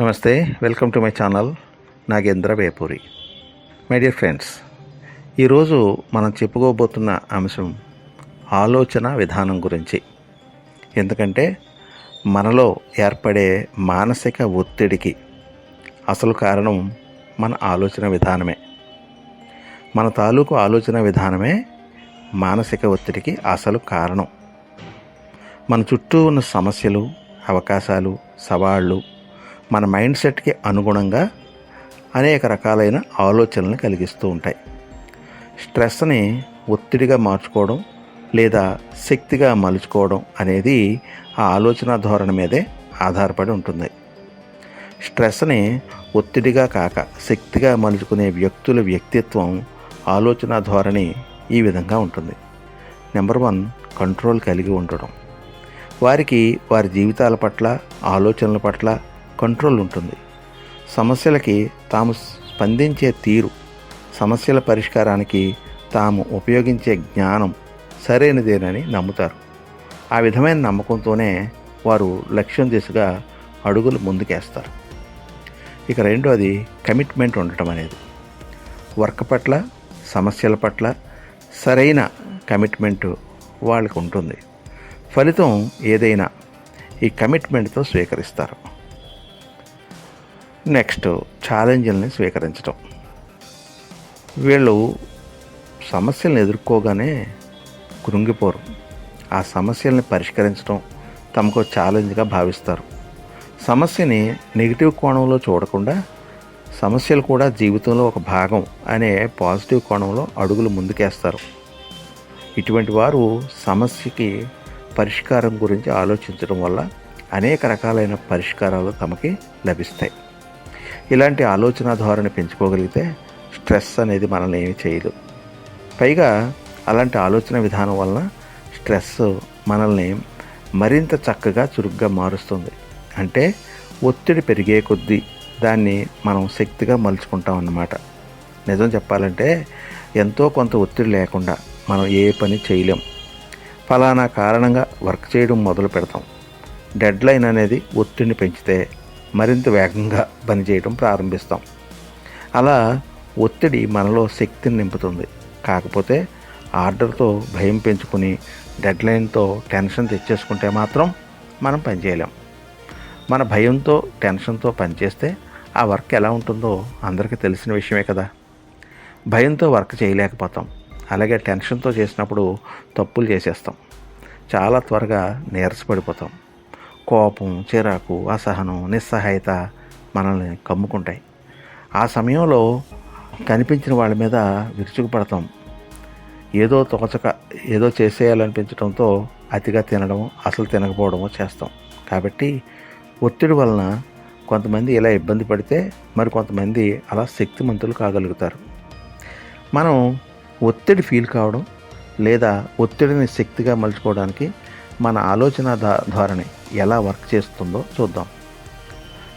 నమస్తే welcome to my channel Nagendra Vepuri. My dear friends ఈరోజు మనం చెప్పుకోబోతున్న అంశం ఆలోచన విధానం గురించి. ఎందుకంటే మనలో ఏర్పడే మానసిక ఒత్తిడికి అసలు కారణం మన ఆలోచన విధానమే. మన తాలూకు ఆలోచన విధానమే మానసిక ఒత్తిడికి అసలు కారణం. మన చుట్టూ ఉన్న సమస్యలు అవకాశాలు సవాళ్ళు మన మైండ్ సెట్కి అనుగుణంగా అనేక రకాలైన ఆలోచనలను కలిగిస్తూ ఉంటాయి. స్ట్రెస్ని ఒత్తిడిగా మార్చుకోవడం లేదా శక్తిగా మలుచుకోవడం అనేది ఆ ఆలోచన ధోరణి మీదే ఆధారపడి ఉంటుంది. స్ట్రెస్ని ఒత్తిడిగా కాక శక్తిగా మలుచుకునే వ్యక్తుల వ్యక్తిత్వం ఆలోచన ధోరణి ఈ విధంగా ఉంటుంది. నెంబర్ వన్ కంట్రోల్ కలిగి ఉండడం. వారికి వారి జీవితాల పట్ల ఆలోచనల పట్ల కంట్రోల్ ఉంటుంది. సమస్యలకి తాము స్పందించే తీరు సమస్యల పరిష్కారానికి తాము ఉపయోగించే జ్ఞానం సరైనదేనని నమ్ముతారు. ఆ విధమైన నమ్మకంతోనే వారు లక్ష్యం దిశగా అడుగులు ముందుకేస్తారు. ఇక రెండోది కమిట్మెంట్ ఉండటం అనేది. వర్క్ పట్ల సమస్యల పట్ల సరైన కమిట్మెంట్ వాళ్ళకు ఉంటుంది. ఫలితం ఏదైనా ఈ కమిట్మెంట్తో స్వీకరిస్తారు. నెక్స్ట్ ఛాలెంజ్లని స్వీకరించడం వీళ్ళు సమస్యలను ఎదుర్కోగానే కృంగిపోరు. ఆ సమస్యల్ని పరిష్కరించడం తమకు ఛాలెంజ్గా భావిస్తారు. సమస్యని నెగిటివ్ కోణంలో చూడకుండా సమస్యలు కూడా జీవితంలో ఒక భాగం అనే పాజిటివ్ కోణంలో అడుగులు ముందుకేస్తారు. ఇటువంటి వారు సమస్యకి పరిష్కారం గురించి ఆలోచించడం వల్ల అనేక రకాలైన పరిష్కారాలు తమకి లభిస్తాయి. ఇలాంటి ఆలోచన ధోరణి పెంచుకోగలిగితే స్ట్రెస్ అనేది మనల్ని ఏమి చేయదు. పైగా అలాంటి ఆలోచన విధానం వలన స్ట్రెస్ మనల్ని మరింత చక్కగా చురుగ్గా మారుస్తుంది. అంటే ఒత్తిడి పెరిగే కొద్దీ దాన్ని మనం శక్తిగా మలుచుకుంటాం అన్నమాట. నిజం చెప్పాలంటే ఎంతో కొంత ఒత్తిడి లేకుండా మనం ఏ పని చేయలేం. ఫలానా కారణంగా వర్క్ చేయడం మొదలు పెడతాం. డెడ్లైన్ అనేది ఒత్తిడిని పెంచితే మరింత వేగంగా పనిచేయడం ప్రారంభిస్తాం. అలా ఒత్తిడి మనలో శక్తిని నింపుతుంది. కాకపోతే ఆర్డర్తో భయం పెంచుకుని డెడ్లైన్తో టెన్షన్ తెచ్చేసుకుంటే మాత్రం మనం పనిచేయలేం మన భయంతో టెన్షన్తో పనిచేస్తే ఆ వర్క్ ఎలా ఉంటుందో అందరికీ తెలిసిన విషయమే కదా. భయంతో వర్క్ చేయలేకపోతాం. అలాగే టెన్షన్తో చేసినప్పుడు తప్పులు చేసేస్తాం. చాలా త్వరగా నీరసపడిపోతాం. కోపం చిరాకు అసహనం నిస్సహాయత మనల్ని కమ్ముకుంటాయి. ఆ సమయంలో కనిపించిన వాళ్ళ మీద విరుచుకుపడతాం. ఏదో తోచక ఏదో చేసేయాలనిపించడంతో అతిగా తినడం అసలు తినకపోవడమో చేస్తాం. కాబట్టి ఒత్తిడి వలన కొంతమంది ఇలా ఇబ్బంది పడితే మరి కొంతమంది అలా శక్తిమంతులు కాగలుగుతారు. మనం ఒత్తిడి ఫీల్ కావడం లేదా ఒత్తిడిని శక్తిగా మలుచుకోవడానికి మన ఆలోచన ధోరణి ఎలా వర్క్ చేస్తుందో చూద్దాం.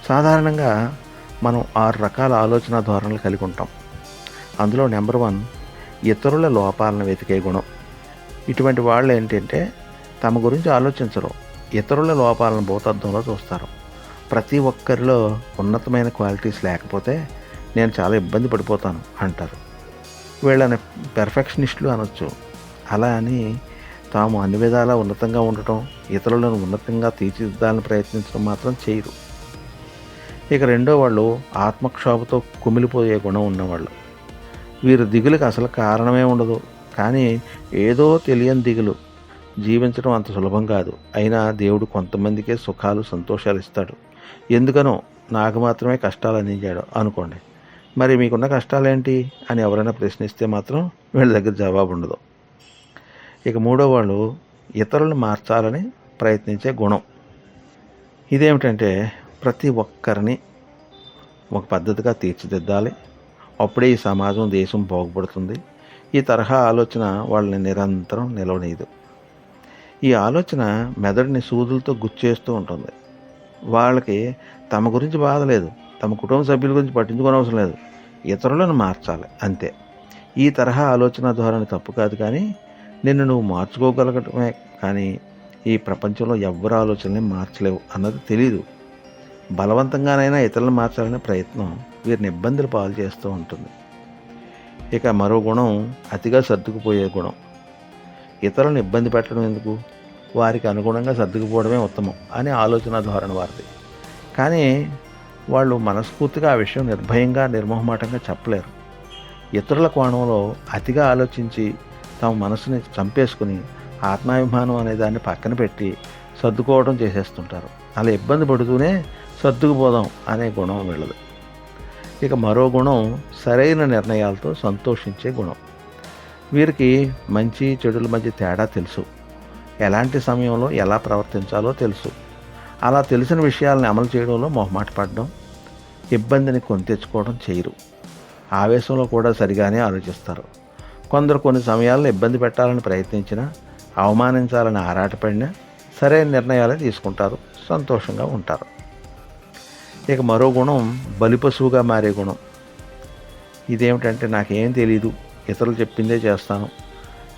సాధారణంగా మనం ఆరు రకాల ఆలోచన ధోరణులు కలిగి ఉంటాం. అందులో నెంబర్ వన్ ఇతరుల లోపాలను వెతికే గుణం. ఇటువంటి వాళ్ళు ఏంటంటే తమ గురించి ఆలోచించరు. ఇతరుల లోపాలను భూతద్దంలో చూస్తారు. ప్రతి ఒక్కరిలో ఉన్నతమైన క్వాలిటీస్ లేకపోతే నేను చాలా ఇబ్బంది పడిపోతాను అంటారు. వీళ్ళని పెర్ఫెక్షనిస్టులు అనొచ్చు. అలా అని తాము అన్ని విధాలా ఉన్నతంగా ఉండటం ఇతరులను ఉన్నతంగా తీర్చిదిద్దాలని ప్రయత్నించడం మాత్రం చేయరు. ఇక రెండో వాళ్ళు ఆత్మక్షోభతో కుమిలిపోయే గుణం ఉన్నవాళ్ళు. వీరు దిగులకు అసలు కారణమే ఉండదు. కానీ ఏదో తెలియని దిగులు. జీవించడం అంత సులభం కాదు. అయినా దేవుడు కొంతమందికే సుఖాలు సంతోషాలు ఇస్తాడు. ఎందుకనో నాకు మాత్రమే కష్టాలు అందించాడు అనుకోండి. మరి మీకున్న కష్టాలేంటి అని ఎవరైనా ప్రశ్నిస్తే మాత్రం వీళ్ళ దగ్గర జవాబు ఉండదు. ఇక మూడో వాళ్ళు ఇతరులను మార్చాలని ప్రయత్నించే గుణం. ఇదేమిటంటే ప్రతి ఒక్కరిని ఒక పద్ధతిగా తీర్చిదిద్దాలి. అప్పుడే ఈ సమాజం దేశం బాగుపడుతుంది. ఈ తరహా ఆలోచన వాళ్ళని నిరంతరం నిలవనీయదు. ఈ ఆలోచన మెదడుని సూదులతో గుచ్చేస్తూ ఉంటుంది. వాళ్ళకి తమ గురించి బాధ లేదు. తమ కుటుంబ సభ్యుల గురించి పట్టించుకోని అవసరం లేదు. ఇతరులను మార్చాలి అంతే. ఈ తరహా ఆలోచన ధోరణి తప్పు కాదు కానీ నిన్ను నువ్వు మార్చుకోగలగటమే కానీ ఈ ప్రపంచంలో ఎవ్వరు ఆలోచనని మార్చలేవు అన్నది తెలీదు. బలవంతంగానైనా ఇతరులను మార్చాలనే ప్రయత్నం వీరిని ఇబ్బందులు పాలు చేస్తూ ఉంటుంది. ఇక మరో గుణం అతిగా సర్దుకుపోయే గుణం. ఇతరులను ఇబ్బంది పెట్టడం ఎందుకు? వారికి అనుగుణంగా సర్దుకుపోవడమే ఉత్తమం అనే ఆలోచన ధోరణి వారిది. కానీ వాళ్ళు మనస్ఫూర్తిగా ఆ విషయం నిర్భయంగా నిర్మోహమాటంగా చెప్పలేరు. ఇతరుల కోణంలో అతిగా ఆలోచించి తమ మనసుని చంపేసుకుని ఆత్మాభిమానం అనే దాన్ని పక్కన పెట్టి సర్దుకోవడం చేసేస్తుంటారు. అలా ఇబ్బంది పడుతూనే సర్దుకుపోదాం అనే గుణం వెళ్ళదు. ఇక మరో గుణం సరైన నిర్ణయాలతో సంతోషించే గుణం. వీరికి మంచి చెడుల మధ్య తేడా తెలుసు. ఎలాంటి సమయంలో ఎలా ప్రవర్తించాలో తెలుసు. అలా తెలిసిన విషయాలను అమలు చేయడంలో మొహమాట పడడం ఇబ్బందిని కొని తెచ్చుకోవడం చేయరు. ఆవేశంలో కూడా సరిగానే ఆలోచిస్తారు. కొందరు కొన్ని సమయాల్లో ఇబ్బంది పెట్టాలని ప్రయత్నించినా అవమానించాలని ఆరాటపడినా సరైన నిర్ణయాలే తీసుకుంటారు సంతోషంగా ఉంటారు. ఇక మరో గుణం బలిపశువుగా మారే గుణం. ఇదేమిటంటే నాకేం తెలీదు ఇతరులు చెప్పిందే చేస్తాను.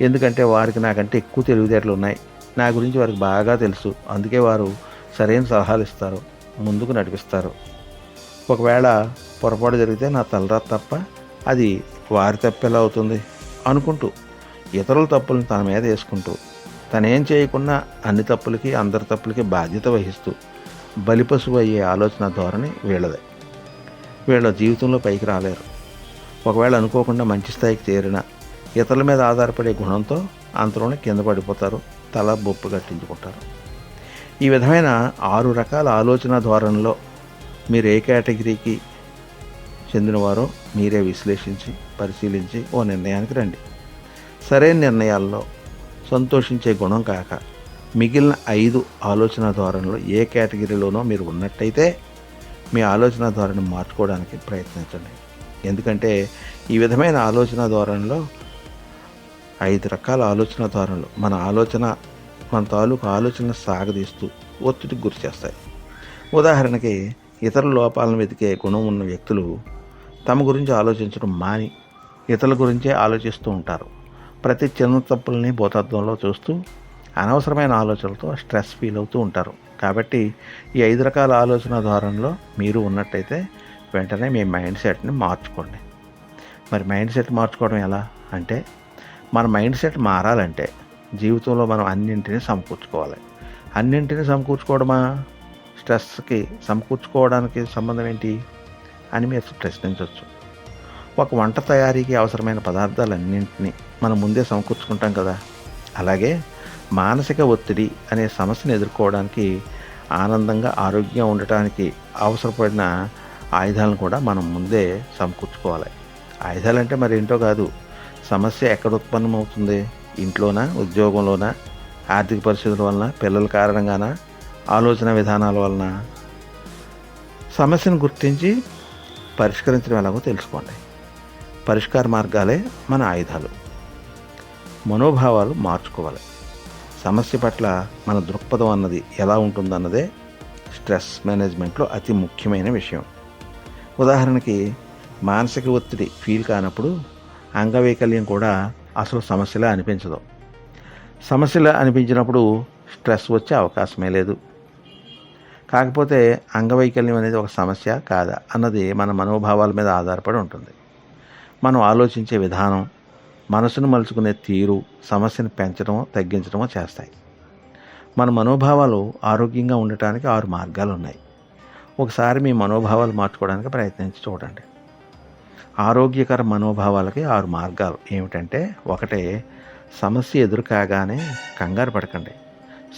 ఎందుకంటే వారికి నాకంటే ఎక్కువ తెలివితేటలు ఉన్నాయి. నా గురించి వారికి బాగా తెలుసు. అందుకే వారు సరైన సలహాలు ఇస్తారు ముందుకు నడిపిస్తారు. ఒకవేళ పొరపాటు జరిగితే నా తలరాత తప్ప అది వారి తప్పెలా అవుతుంది. అనుకుంటూ ఇతరుల తప్పులను తన మీద వేసుకుంటూ తనేం చేయకుండా అన్ని తప్పులకి అందరి తప్పులకి బాధ్యత వహిస్తూ బలిపశువు అయ్యే ఆలోచన ధోరణి వీళ్ళదే. వీళ్ళ జీవితంలో పైకి రాలేరు. ఒకవేళ అనుకోకుండా మంచి స్థాయికి చేరిన ఇతరుల మీద ఆధారపడే గుణంతో అంతలోనే కింద పడిపోతారు తల బొప్పు కట్టించుకుంటారు. ఈ విధమైన ఆరు రకాల ఆలోచన ధోరణిలో మీరు ఏ కేటగిరీకి చెందినవారో మీరే విశ్లేషించి పరిశీలించి ఓ నిర్ణయానికి రండి. సరైన నిర్ణయాల్లో సంతోషించే గుణం కాక మిగిలిన ఐదు ఆలోచన ధోరణిలో ఏ కేటగిరీలోనో మీరు ఉన్నట్టయితే మీ ఆలోచన ధోరణి మార్చుకోవడానికి ప్రయత్నించండి. ఎందుకంటే ఈ విధమైన ఆలోచన ధోరణిలో ఐదు రకాల ఆలోచన ధోరణులు మన ఆలోచన మన తాలూకు ఆలోచన సాగదీస్తూ ఒత్తిడికి గురి చేస్తాయి. ఉదాహరణకి ఇతర లోపాలను వెతికే గుణం ఉన్న వ్యక్తులు తమ గురించి ఆలోచించడం మాని ఇతరుల గురించే ఆలోచిస్తూ ఉంటారు. ప్రతి చిన్న తప్పుల్ని భూతత్వంలో చూస్తూ అనవసరమైన ఆలోచనలతో స్ట్రెస్ ఫీల్ అవుతూ ఉంటారు. కాబట్టి ఈ ఐదు రకాల ఆలోచన ధోరణిలో మీరు ఉన్నట్టయితే వెంటనే మీ మైండ్ సెట్ని మార్చుకోండి. మరి మైండ్ సెట్ మార్చుకోవడం ఎలా? అంటే మన మైండ్ సెట్ మారాలంటే జీవితంలో మనం అన్నింటినీ సమకూర్చుకోవాలి. అన్నింటినీ సమకూర్చుకోవడమా? స్ట్రెస్కి సమకూర్చుకోవడానికి సంబంధం ఏంటి? అని మీరు ప్రశ్నించవచ్చు ఒక వంట తయారీకి అవసరమైన పదార్థాలన్నింటినీ మనం ముందే సమకూర్చుకుంటాం కదా. అలాగే మానసిక ఒత్తిడి అనే సమస్యను ఎదుర్కోవడానికి ఆనందంగా ఆరోగ్యంగా ఉండటానికి అవసరపడిన ఆయుధాలను కూడా మనం ముందే సమకూర్చుకోవాలి. ఆయుధాలంటే మరి ఏంటో కాదు. సమస్య ఎక్కడ ఉత్పన్నమవుతుంది? ఇంట్లోనా? ఉద్యోగంలోనా? ఆర్థిక పరిస్థితుల వలన పిల్లల కారణంగానా? ఆలోచన విధానాల వలన? సమస్యను గుర్తించి పరిష్కరించడం ఎలాగో తెలుసుకోండి. పరిష్కార మార్గాలే మన ఆయుధాలు. మనోభావాలు మార్చుకోవాలి. సమస్య పట్ల మన దృక్పథం అన్నది ఎలా ఉంటుందన్నదే స్ట్రెస్ మేనేజ్మెంట్లో అతి ముఖ్యమైన విషయం. ఉదాహరణకి మానసిక ఒత్తిడి ఫీల్ కానప్పుడు అంగవైకల్యం కూడా అసలు సమస్యలా అనిపించదు. సమస్యలా అనిపించినప్పుడు స్ట్రెస్ వచ్చే అవకాశమే లేదు. కాకపోతే అంగవైకల్యం అనేది ఒక సమస్య కాదా అన్నది మన మనోభావాల మీద ఆధారపడి ఉంటుంది. మనం ఆలోచించే విధానం మనసును మలుచుకునే తీరు సమస్యను పెంచడమో తగ్గించడమో చేస్తాయి. మన మనోభావాలు ఆరోగ్యంగా ఉండటానికి ఆరు మార్గాలు ఉన్నాయి ఒకసారి మీ మనోభావాలు మార్చుకోవడానికి ప్రయత్నించి చూడండి. ఆరోగ్యకర మనోభావాలకి ఆరు మార్గాలు. ఏమిటంటే ఒకటే సమస్య ఎదురు కాగానే కంగారు పడకండి.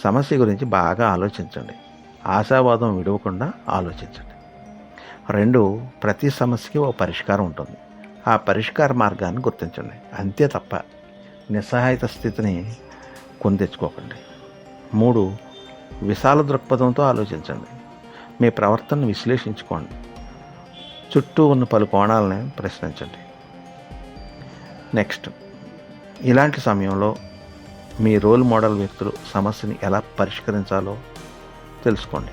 సమస్య గురించి బాగా ఆలోచించండి. ఆశావాదం విడవకుండా ఆలోచించండి. రెండు ప్రతి సమస్యకి ఓ పరిష్కారం ఉంటుంది. ఆ పరిష్కార మార్గాన్ని గుర్తించండి. అంతే తప్ప నిస్సహాయత స్థితిని కొని తెచ్చుకోకండి. మూడు విశాల దృక్పథంతో ఆలోచించండి. మీ ప్రవర్తనను విశ్లేషించుకోండి. చుట్టూ ఉన్న పలు కోణాలని ప్రశ్నించండి. నెక్స్ట్ ఇలాంటి సమయంలో మీ రోల్ మోడల్ వ్యక్తులు సమస్యని ఎలా పరిష్కరించాలో తెలుసుకోండి.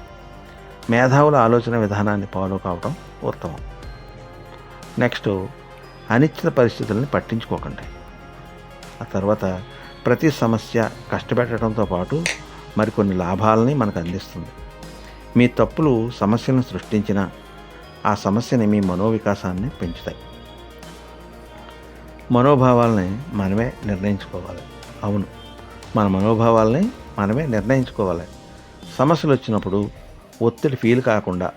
మేధావుల ఆలోచన విధానాన్ని ఫాలో కావడం ఉత్తమం. నెక్స్ట్ అనిశ్చిత పరిస్థితులను పట్టించుకోకండి. ఆ తర్వాత ప్రతి సమస్య కష్టపెట్టడంతో పాటు మరికొన్ని లాభాలని మనకు అందిస్తుంది. మీ తప్పులు సమస్యలను సృష్టించిన ఆ సమస్యని మీ మనోవికాసాన్ని పెంచుతాయి. మనోభావాల్ని మనమే నిర్ణయించుకోవాలి. అవును మన మనోభావాలని మనమే నిర్ణయించుకోవాలి. సమస్యలు వచ్చినప్పుడు ఒత్తిడి ఫీల్ కాకుండా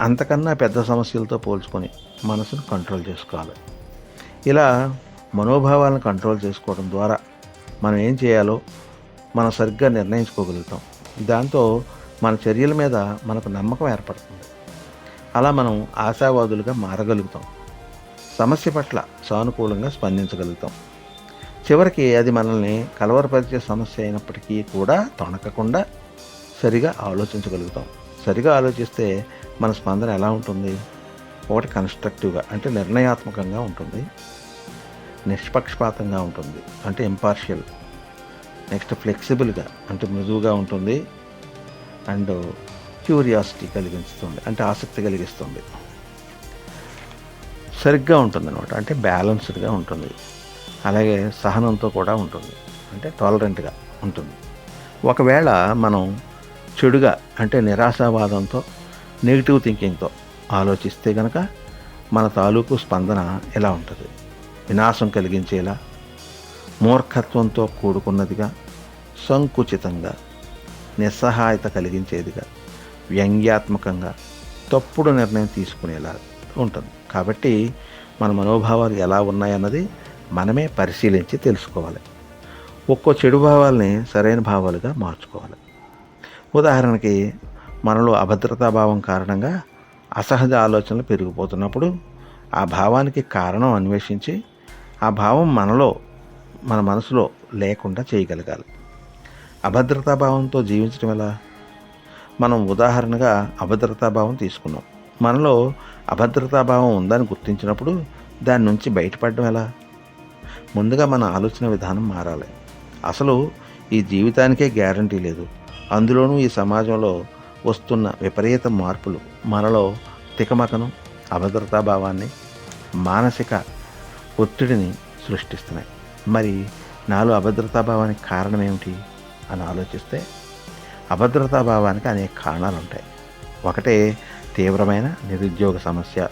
అంతకన్నా పెద్ద సమస్యలతో పోల్చుకొని మనసును కంట్రోల్ చేసుకోవాలి. ఇలా మనోభావాలను కంట్రోల్ చేసుకోవడం ద్వారా మనం ఏం చేయాలో మనం సరిగ్గా నిర్ణయించుకోగలుగుతాం. దాంతో మన చర్యల మీద మనకు నమ్మకం ఏర్పడుతుంది. అలా మనం ఆశావాదులుగా మారగలుగుతాం. సమస్య పట్ల సానుకూలంగా స్పందించగలుగుతాం. చివరికి అది మనల్ని కలవరపరిచే సమస్య అయినప్పటికీ కూడా తొణకకుండా సరిగా ఆలోచించగలుగుతాం. సరిగా ఆలోచిస్తే మన స్పందన ఎలా ఉంటుంది? ఒకటి కన్స్ట్రక్టివ్గా అంటే నిర్ణయాత్మకంగా ఉంటుంది. నిష్పక్షపాతంగా ఉంటుంది. అంటే ఇంపార్షియల్ నెక్స్ట్ ఫ్లెక్సిబుల్గా అంటే మృదువుగా ఉంటుంది. అండ్ క్యూరియాసిటీ కలిగిస్తుంది. అంటే ఆసక్తి కలిగిస్తుంది. సరిగ్గా ఉంటుంది అనమాట అంటే బ్యాలెన్స్డ్గా ఉంటుంది. అలాగే సహనంతో కూడా ఉంటుంది. అంటే టాలరెంట్గా ఉంటుంది. ఒకవేళ మనం చెడుగా అంటే నిరాశావాదంతో నెగిటివ్ థింకింగ్తో ఆలోచిస్తే కనుక మన తాలూకు స్పందన ఎలా ఉంటుంది? వినాశం కలిగించేలా మూర్ఖత్వంతో కూడుకున్నదిగా సంకుచితంగా నిస్సహాయత కలిగించేదిగా వ్యంగ్యాత్మకంగా తప్పుడు నిర్ణయం తీసుకునేలా ఉంటుంది. కాబట్టి మన మనోభావాలు ఎలా ఉన్నాయన్నది మనమే పరిశీలించి తెలుసుకోవాలి. ఒక్కో చెడు భావాల్ని సరైన భావాలుగా మార్చుకోవాలి. ఉదాహరణకి మనలో అభద్రతా భావం కారణంగా అసహజ ఆలోచనలు పెరిగిపోతున్నప్పుడు ఆ భావానికి కారణం అన్వేషించి ఆ భావం మనలో మన మనసులో లేకుండా చేయగలగాలి. అభద్రతా భావంతో జీవించడం ఎలా? మనం ఉదాహరణగా అభద్రతా భావం తీసుకున్నాం. మనలో అభద్రతా భావం ఉందని గుర్తించినప్పుడు దాని నుంచి బయటపడడం ఎలా? ముందుగా మన ఆలోచన విధానం మారాలి. అసలు ఈ జీవితానికే గ్యారంటీ లేదు. అందులోనూ ఈ సమాజంలో వస్తున్న విపరీత మార్పులు మనలో తికమకను అభద్రతా భావాన్ని మానసిక ఒత్తిడిని సృష్టిస్తున్నాయి. మరి నాలో అభద్రతా భావానికి కారణం ఏమిటి అని ఆలోచిస్తే అభద్రతా భావానికి అనేక కారణాలు ఉంటాయి. ఒకటే తీవ్రమైన నిరుద్యోగ సమస్య.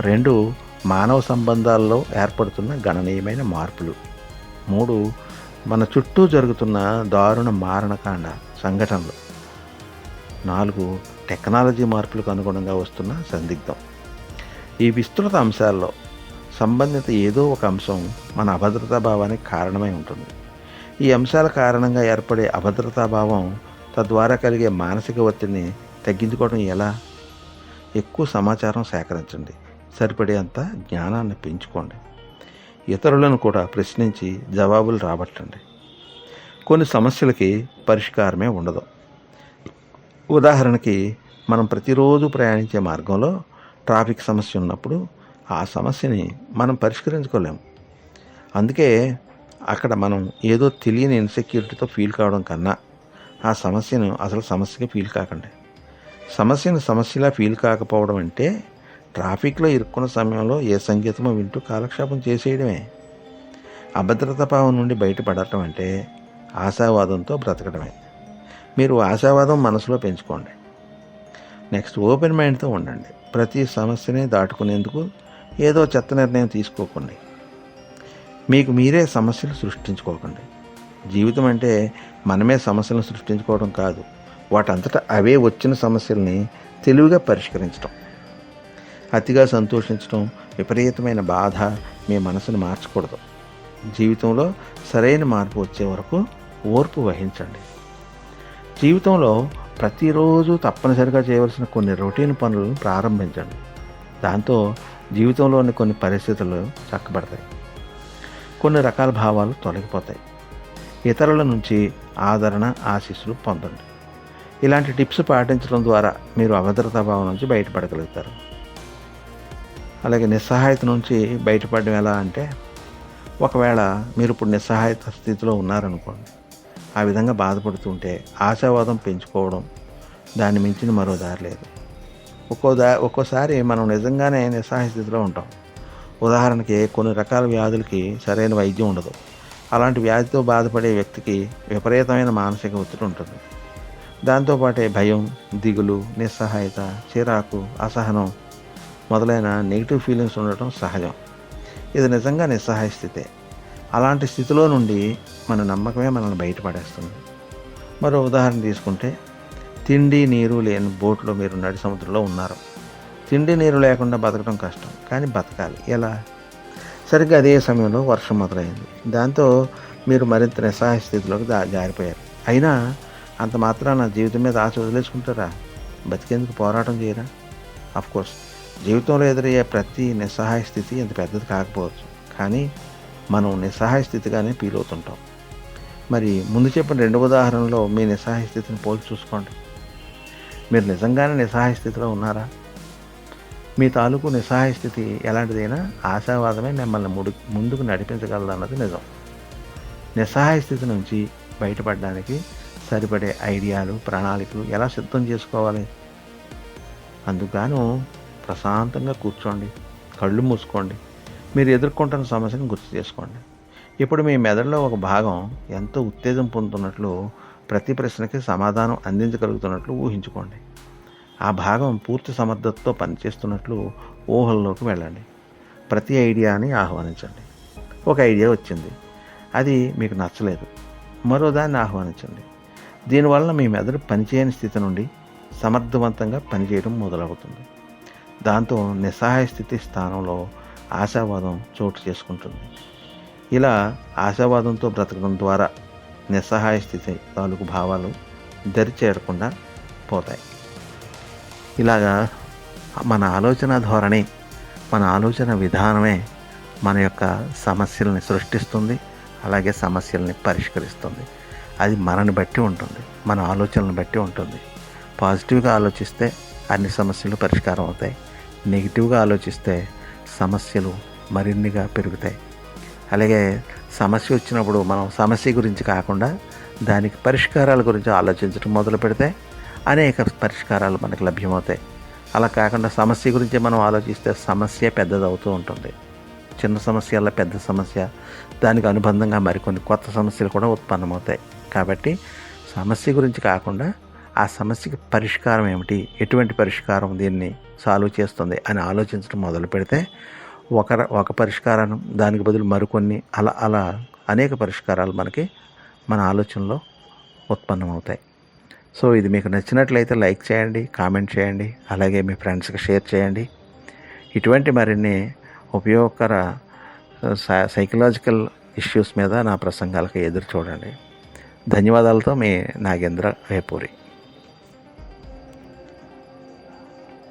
రెండు మానవ సంబంధాల్లో ఏర్పడుతున్న గణనీయమైన మార్పులు. మూడు మన చుట్టూ జరుగుతున్న దారుణ మారణకాండ సంఘటనలు. నాలుగు టెక్నాలజీ మార్పులకు అనుగుణంగా వస్తున్న సందిగ్ధం. ఈ విస్తృత అంశాల్లో సంబంధిత ఏదో ఒక అంశం మన అభద్రతా భావానికి కారణమై ఉంటుంది. ఈ అంశాల కారణంగా ఏర్పడే అభద్రతా భావం తద్వారా కలిగే మానసిక ఒత్తిడిని తగ్గించుకోవడం ఎలా? ఎక్కువ సమాచారం సేకరించండి. సరిపడేంత జ్ఞానాన్ని పెంచుకోండి. ఇతరులను కూడా ప్రశ్నించి జవాబులు రాబట్టండి. కొన్ని సమస్యలకి పరిష్కారమే ఉండదు. ఉదాహరణకి మనం ప్రతిరోజు ప్రయాణించే మార్గంలో ట్రాఫిక్ సమస్య ఉన్నప్పుడు ఆ సమస్యని మనం పరిష్కరించుకోలేము అందుకే అక్కడ మనం ఏదో తెలియని ఇన్సెక్యూరిటీతో ఫీల్ కావడం కన్నా ఆ సమస్యను అసలు సమస్యగా ఫీల్ కాకండి. సమస్యను సమస్యలా ఫీల్ కాకపోవడం అంటే ట్రాఫిక్లో ఇరుక్కున్న సమయంలో ఏ సంగీతమో వింటూ కాలక్షేపం చేసేయడమే. అభద్రతా భావం నుండి బయటపడటం అంటే ఆశావాదంతో బ్రతకడమే. మీరు ఆశావాదం మనసులో పెంచుకోండి. నెక్స్ట్ ఓపెన్ మైండ్తో ఉండండి. ప్రతి సమస్యని దాటుకునేందుకు ఏదో చెత్త నిర్ణయం తీసుకోకండి. మీకు మీరే సమస్యలు సృష్టించుకోకండి. జీవితం అంటే మనమే సమస్యలను సృష్టించుకోవడం కాదు. వాటంతటా అవే వచ్చిన సమస్యల్ని తెలివిగా పరిష్కరించడం అతిగా సంతోషించడం విపరీతమైన బాధ మీ మనసును మార్చకూడదు. జీవితంలో సరైన మార్పు వచ్చే వరకు ఓర్పు వహించండి. జీవితంలో ప్రతిరోజు తప్పనిసరిగా చేయవలసిన కొన్ని రొటీన్ పనులను ప్రారంభించండి. దాంతో జీవితంలోని కొన్ని పరిస్థితులు చక్కబడతాయి. కొన్ని రకాల భావాలు తొలగిపోతాయి. ఇతరుల నుంచి ఆదరణ ఆశీస్సులు పొందండి. ఇలాంటి టిప్స్ పాటించడం ద్వారా మీరు అభద్రతా భావం నుంచి బయటపడగలుగుతారు. అలాగే నిస్సహాయత నుంచి బయటపడడం ఎలా అంటే ఒకవేళ మీరు ఇప్పుడు నిస్సహాయత స్థితిలో ఉన్నారనుకోండి ఆ విధంగా బాధపడుతుంటే ఆశావాదం పెంచుకోవడం దాన్ని మించిన మరో దారి లేదు. ఒక్కో దా ఒక్కోసారి మనం నిజంగానే నిస్సహాయ స్థితిలో ఉంటాం. ఉదాహరణకి కొన్ని రకాల వ్యాధులకి సరైన వైద్యం ఉండదు. అలాంటి వ్యాధితో బాధపడే వ్యక్తికి విపరీతమైన మానసిక ఒత్తిడి ఉంటుంది. దాంతోపాటే భయం దిగులు నిస్సహాయత చిరాకు అసహనం మొదలైన నెగిటివ్ ఫీలింగ్స్ ఉండటం సహజం. ఇది నిజంగా నిస్సహాయ స్థితే. అలాంటి స్థితిలో నుండి మన నమ్మకమే మనల్ని బయటపడేస్తుంది. మరో ఉదాహరణ తీసుకుంటే తిండి నీరు లేని బోట్లో మీరు నడి సముద్రంలో ఉన్నారు. తిండి నీరు లేకుండా బతకడం కష్టం కానీ బతకాలి. ఎలా? సరిగ్గా అదే సమయంలో వర్షం మొదలైంది. దాంతో మీరు మరింత నిస్సహాయ స్థితిలోకి దా జారిపోయారు. అయినా అంత మాత్రాన జీవితం మీద ఆశ వదిలేసుకుంటారా? బతికేందుకు పోరాటం చేయరా? కోర్స్ జీవితంలో ఎదురయ్యే ప్రతి నిస్సహాయ స్థితి ఎంత పెద్దది కాకపోవచ్చు. కానీ మనం నిస్సహాయ స్థితిగానే ఫీల్ అవుతుంటాం. మరి ముందు చెప్పిన రెండు ఉదాహరణలో మీ నిస్సహాయ స్థితిని పోల్చి చూసుకోండి. మీరు నిజంగానే నిస్సహాయ స్థితిలో ఉన్నారా? మీ తాలూకు నిస్సహాయ స్థితి ఎలాంటిదైనా ఆశావాదమే మిమ్మల్ని ముడు ముందుకు నడిపించగలదన్నది నిజం. నిస్సహాయ స్థితి నుంచి బయటపడడానికి సరిపడే ఐడియాలు ప్రణాళికలు ఎలా సిద్ధం చేసుకోవాలి? అందుకు ప్రశాంతంగా కూర్చోండి కళ్ళు మూసుకోండి. మీరు ఎదుర్కొంటున్న సమస్యను గుర్తు చేసుకోండి. ఇప్పుడు మీ మెదడులో ఒక భాగం ఎంతో ఉత్తేజం పొందుతున్నట్లు ప్రతి ప్రశ్నకి సమాధానం అందించగలుగుతున్నట్లు ఊహించుకోండి. ఆ భాగం పూర్తి సమర్థతతో పనిచేస్తున్నట్లు ఊహల్లోకి వెళ్ళండి. ప్రతి ఐడియాని ఆహ్వానించండి. ఒక ఐడియా వచ్చింది. అది మీకు నచ్చలేదు. మరో దాన్ని ఆహ్వానించండి. దీనివల్ల మీ మెదడు పనిచేయని స్థితి నుండి సమర్థవంతంగా పనిచేయడం మొదలవుతుంది. దాంతో నిస్సహాయ స్థితి స్థానంలో ఆశావాదం చోటు చేసుకుంటుంది. ఇలా ఆశావాదంతో బ్రతకడం ద్వారా నిస్సహాయ స్థితి తాలూకు భావాలు దరి చేరకుండా పోతాయి. ఇలాగా మన ఆలోచన ధోరణి మన ఆలోచన విధానమే మన యొక్క సమస్యల్ని సృష్టిస్తుంది అలాగే సమస్యల్ని పరిష్కరిస్తుంది. అది మనని బట్టి ఉంటుంది మన ఆలోచనలను బట్టి ఉంటుంది. పాజిటివ్గా ఆలోచిస్తే అన్ని సమస్యలు పరిష్కారం అవుతాయి నెగిటివ్గా ఆలోచిస్తే సమస్యలు మరిన్నిగా పెరుగుతాయి. అలాగే సమస్య వచ్చినప్పుడు మనం సమస్య గురించి కాకుండా దానికి పరిష్కారాల గురించి ఆలోచించడం మొదలు పెడితే అనేక పరిష్కారాలు మనకు లభ్యమవుతాయి. అలా కాకుండా సమస్య గురించి మనం ఆలోచిస్తే సమస్య పెద్దదవుతూ ఉంటుంది. చిన్న సమస్య వల్ల పెద్ద సమస్య దానికి అనుబంధంగా మరికొన్ని కొత్త సమస్యలు కూడా ఉత్పన్నమవుతాయి. కాబట్టి సమస్య గురించి కాకుండా ఆ సమస్యకి పరిష్కారం ఏమిటి? ఎటువంటి పరిష్కారం దీన్ని సాల్వ్ చేస్తుంది అని ఆలోచించడం మొదలు పెడితే ఒక ఒక పరిష్కారం దానికి బదులు మరికొన్ని అలా అలా అనేక పరిష్కారాలు మనకి మన ఆలోచనలో ఉత్పన్నమవుతాయి. సో ఇది మీకు నచ్చినట్లయితే లైక్ చేయండి కామెంట్ చేయండి అలాగే మీ ఫ్రెండ్స్కి షేర్ చేయండి. ఇటువంటి మరిన్ని ఉపయోగకర సైకలాజికల్ ఇష్యూస్ మీద నా ప్రసంగాలకు ఎదురు చూడండి. ధన్యవాదాలతో మీ నాగేంద్ర వేపూరి